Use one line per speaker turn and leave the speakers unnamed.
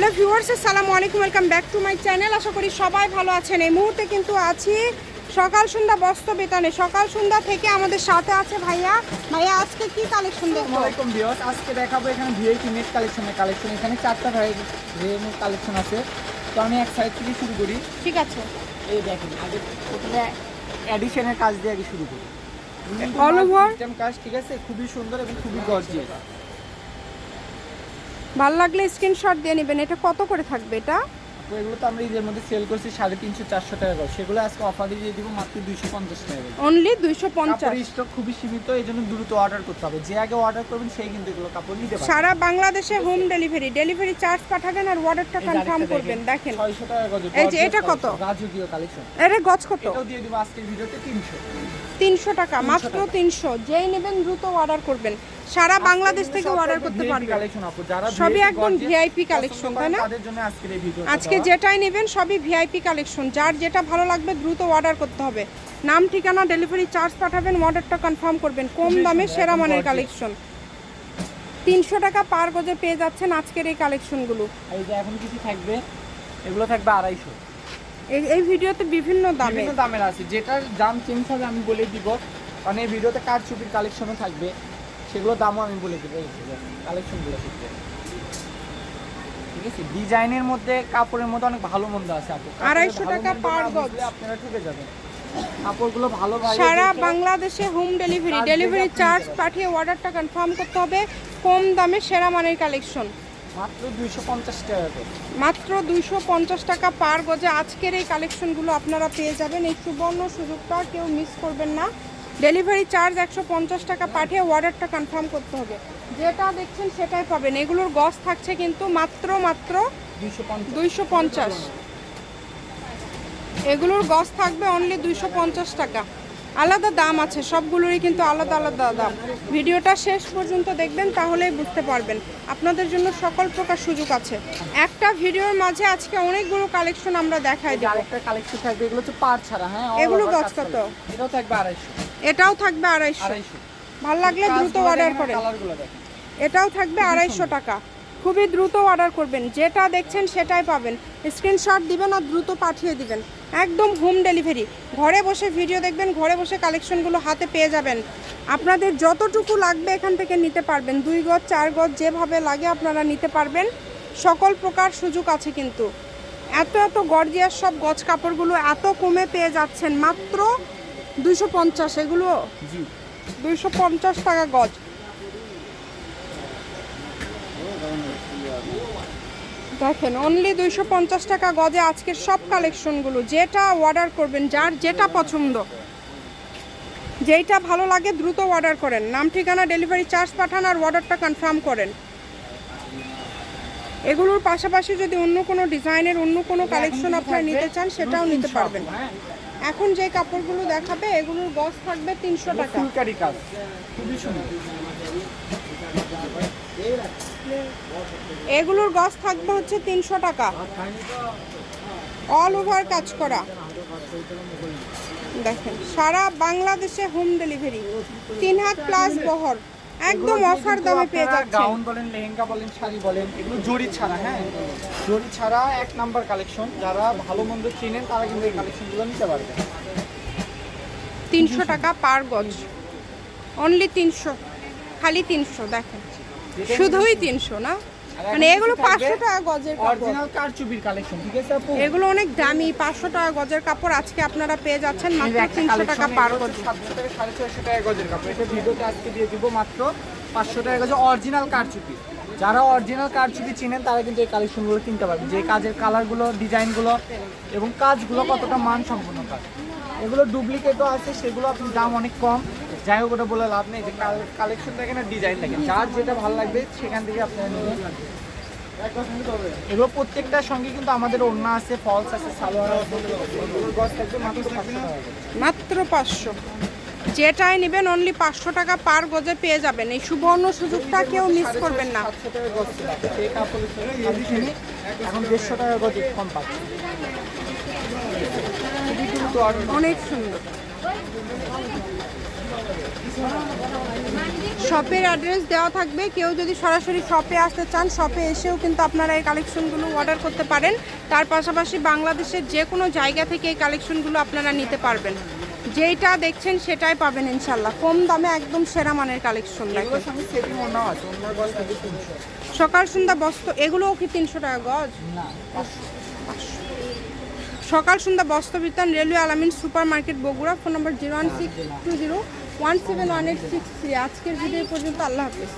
Hello viewers আসসালামু আলাইকুম welcome back to my channel. আশা করি সবাই ভালো আছেন। এই মুহূর্তে কিন্তু আছি সকাল সন্ধ্যা বস্ত্র বেতনে সকাল সন্ধ্যা থেকে আমাদের সাথে আছে ভাইয়া। ভাইয়া আজকে কি কালেকশন দেখব?
আসসালামাইকুম ভিউয়ার্স আজকে দেখাবো এখানে ভিআইপি নেট কালেকশনের কালেকশন এখানে চারটা ভ্যারিয়েন্টের কালেকশন আছে। তো আমি এক সাইড থেকে শুরু করি।
ঠিক আছে।
এই দেখেন আগে প্রথমে অ্যাডিশনের কাজ দিয়ে আগে শুরু করি।
Over?
সিস্টেম কাজ ঠিক আছে? খুবই সুন্দর এবং খুবই গর্জিয়াস
ভালো লাগলে স্ক্রিনশট দিয়ে নেবেন। এটা কত করে থাকবে এটা?
এগুলো তো আমরা ঈদের মধ্যে সেল করছি সাড়ে তিনশো চারশো টাকা করে। সেগুলো আজকে অফারে দিয়ে দিব মাত্র দুইশো পঞ্চাশ টাকা
অনলি দুইশো পঞ্চাশ?
স্টক খুবই সীমিত এই জন্য দ্রুত অর্ডার করতে হবে। যে আগে অর্ডার করবেন সেই কিন্তু এগুলো কাপড় নিতে
সারা বাংলাদেশে হোম ডেলিভারি ডেলিভারি চার্জ পাঠাবেন আর অর্ডারটা কনফার্ম করবেন দেখেন
ছয়শো টাকা গজে
এই যে এটা কত?
রাজকীয় কালেকশন
এর গজ কত?
এটাও দিয়ে দিব আজকের ভিডিওতে তিনশো।
তিনশো টাকা মাত্র তিনশো। যেই নেবেন দ্রুত অর্ডার করবেন। সারা বাংলাদেশ থেকে অর্ডার করতে পারবেন
কালেকশন আপু যারা
সবই একদম ভিআইপি কালেকশন তাই না?
তাদের জন্য আজকের এই ভিডিও
আজকে যেটাই নেবেন সবই ভিআইপি কালেকশন যার যেটা ভালো লাগবে দ্রুত অর্ডার করতে হবে। নাম ঠিকানা ডেলিভারি চার্জ পাঠাবেন অর্ডারটা কনফার্ম করবেন। কম দামে সেরা মানের কালেকশন তিনশো টাকা পার গজে পেয়ে যাচ্ছেন আজকের এই কালেকশনগুলো
এই যে এখন কিছু থাকবে এগুলো থাকবে আড়াইশো।
এই ভিডিওতে বিভিন্ন দামে।
বিভিন্ন দামের আছে। যেটার দাম চেঞ্জ হবে আমি বলে দিব। কারণ এই ভিডিওতে কার ছবির কালেকশনও থাকবে। সেগুলো দামও আমি বলে দিব কালেকশনগুলো থাকবে ঠিক আছে? ডিজাইনের মধ্যে কাপড়ের মধ্যে অনেক ভালো মন্দ আছে আপু।
250
ভালো
টাকা per গজ।
আপনারা ঠকে যাবেন। কাপড়গুলো ভালো
সারা বাংলাদেশে হোম ডেলিভারি ডেলিভারি চার্জ পাঠিয়ে অর্ডারটা কনফার্ম করতে হবে। কম দামে সেরা মানের কালেকশন
মাত্র দুইশো পঞ্চাশ টাকা করে।
মাত্র দুইশো পঞ্চাশ টাকা পার গজে আজকের এই কালেকশনগুলো আপনারা পেয়ে যাবেন। এই সুবর্ণ সুযোগটা কেউ মিস করবেন না। ডেলিভারি চার্জ একশো পঞ্চাশ টাকা পাঠিয়ে অর্ডারটা কনফার্ম করতে হবে। যেটা দেখছেন সেটাই পাবেন। এগুলোর গস থাকছে কিন্তু মাত্র মাত্র
দুইশো পঞ্চাশ।
এগুলোর গস থাকবে অনলি দুইশো পঞ্চাশ টাকা। আলাদা দাম আছে সবগুলোরই কিন্তু আলাদা আলাদা দাম। ভিডিওটা শেষ পর্যন্ত দেখবেন তাহলেই বুঝতে পারবেন। আপনাদের জন্য সকল প্রকার সুযোগ আছে। একটা ভিডিওর মাঝে আজকে অনেকগুলো কালেকশন আমরা দেখাই দেব।
আরেকটা কালেকশন থাকবে এগুলো হচ্ছে পার ছাড়া হ্যাঁ?
এগুলো কত?
এটাও থাকবে আড়াইশো।
এটাও থাকবে আড়াইশো। ভালো লাগলে দ্রুত অর্ডার করেন।
কালারগুলো দেখেন।
এটাও থাকবে আড়াইশো টাকা। খুবই দ্রুত অর্ডার করবেন। যেটা দেখছেন সেটাই পাবেন। স্ক্রিনশট দিবেন আর দ্রুত পাঠিয়ে দিবেন। একদম হোম ডেলিভারি ঘরে বসে ভিডিও দেখবেন ঘরে বসে কালেকশনগুলো হাতে পেয়ে যাবেন। আপনাদের যতটুকু লাগবে এখান থেকে নিতে পারবেন। দুই গজ চার গজ যেভাবে লাগে আপনারা নিতে পারবেন। সকল প্রকার সুযোগ আছে কিন্তু। এত এত গর্জিয়াস সব গজ কাপড়গুলো এত কমে পেয়ে যাচ্ছেন। মাত্র দুইশো পঞ্চাশ এগুলো দুইশো পঞ্চাশ টাকা গজ। দেখেন অনলি দুইশো পঞ্চাশ টাকা গজে আজকের সব কালেকশনগুলো যেটা অর্ডার করবেন যার যেটা পছন্দ। যেইটা ভালো লাগে দ্রুত অর্ডার করেন। নাম ঠিকানা ডেলিভারি চার্জ পাঠান আর অর্ডারটা কনফার্ম করেন। এগুলোর পাশাপাশি যদি অন্য কোনো ডিজাইনের অন্য কোনো কালেকশন আপনারা নিতে চান সেটাও নিতে পারবেন।
হ্যাঁ।
এখন যে কাপড়গুলো দেখাবে এগুলোর গজ থাকবে তিনশো টাকা।
ফুলকারি কাজ। খুবই সুন্দর।
এগুলোর গজ থাকবে হচ্ছে তিনশো টাকা। অল ওভার কাজ করা। দেখেন সারা বাংলাদেশে হোম ডেলিভারি তিন হাত প্লাস বহর। একদম অফার দামে পেয়ে যাচ্ছেন।
গাউন বলেন লেহেঙ্গা বলেন শাড়ি বলেন এগুলো জরি ছাড়া হ্যাঁ? জরি ছাড়া এক নাম্বার কালেকশন যারা ভালো মন্দ চেনেন তারা কিন্তু এই কালেকশনগুলো নিতে পারবে
তিনশো টাকা পার গজ। অনলি তিনশো। খালি তিনশো দেখেন। শুধুই তিনশো না? মানে এগুলো পাঁচশো টাকা গজের
অরিজিনাল কারচুপির কালেকশন ঠিক আছে আপু?
এগুলো অনেক দামি পাঁচশো টাকা গজের কাপড় আজকে আপনারা পেয়ে যাচ্ছেন মাত্র তিনশো টাকা পার
এগুলো
গজ
হচ্ছে 700 থেকে সাড়ে ছয়শো টাকা গজের কাপড়। এটা ভিডিওতে আজকে দিয়ে দিব মাত্র পাঁচশো টাকা গজে অরিজিনাল কারচুপি যারা অরিজিনাল কারচুপি চিনেন তারা কিন্তু এই কালেকশনগুলো কিনতে পারবে। যে কাজের কালারগুলো ডিজাইনগুলো এবং কাজগুলো কতটা মান সম্পন্ন কাজ। এগুলো ডুপ্লিকেটও আছে সেগুলো আপনি দাম অনেক কম। যাই হোক ওটা বলে লাভ নেই। যে কালেকশন দেখেন আর ডিজাইন দেখেন যার যেটা ভালো লাগবে সেখান থেকে আপনারা নেবেন। এগুলো প্রত্যেকটার সঙ্গে কিন্তু আমাদের ওড়না আছে ফলস আছে সালোয়ার আছে থাকবে মাত্র পাঁচশো।
যেটাই নেবেন অনলি পাঁচশো টাকা পার গজে পেয়ে যাবেন। এই সুবর্ণ সুযোগটা কেউ মিস করবেন না।
এখন দেড়শো টাকা গজ কম পাচ্ছি।
অনেক সুন্দর। শপের অ্যাড্রেস দেওয়া থাকবে। কেউ যদি সরাসরি শপে আসতে চান শপে এসেও কিন্তু আপনারা এই কালেকশনগুলো অর্ডার করতে পারেন। তার পাশাপাশি বাংলাদেশের যে কোনো জায়গা থেকে এই কালেকশনগুলো আপনারা নিতে পারবেন। যেইটা দেখছেন সেটাই পাবেন ইনশাল্লাহ কম দামে একদম সেরা মানের কালেকশন সকাল সন্ধ্যা বস্ত্র এগুলোও কি তিনশো টাকা গজ? Sakal Sandhya Bastra Bitan railway Alamin super market Bogura phone number zero one six two zero. One seven one eight six three. আজকের ভিডিও পর্যন্ত আল্লাহ হাফিজ।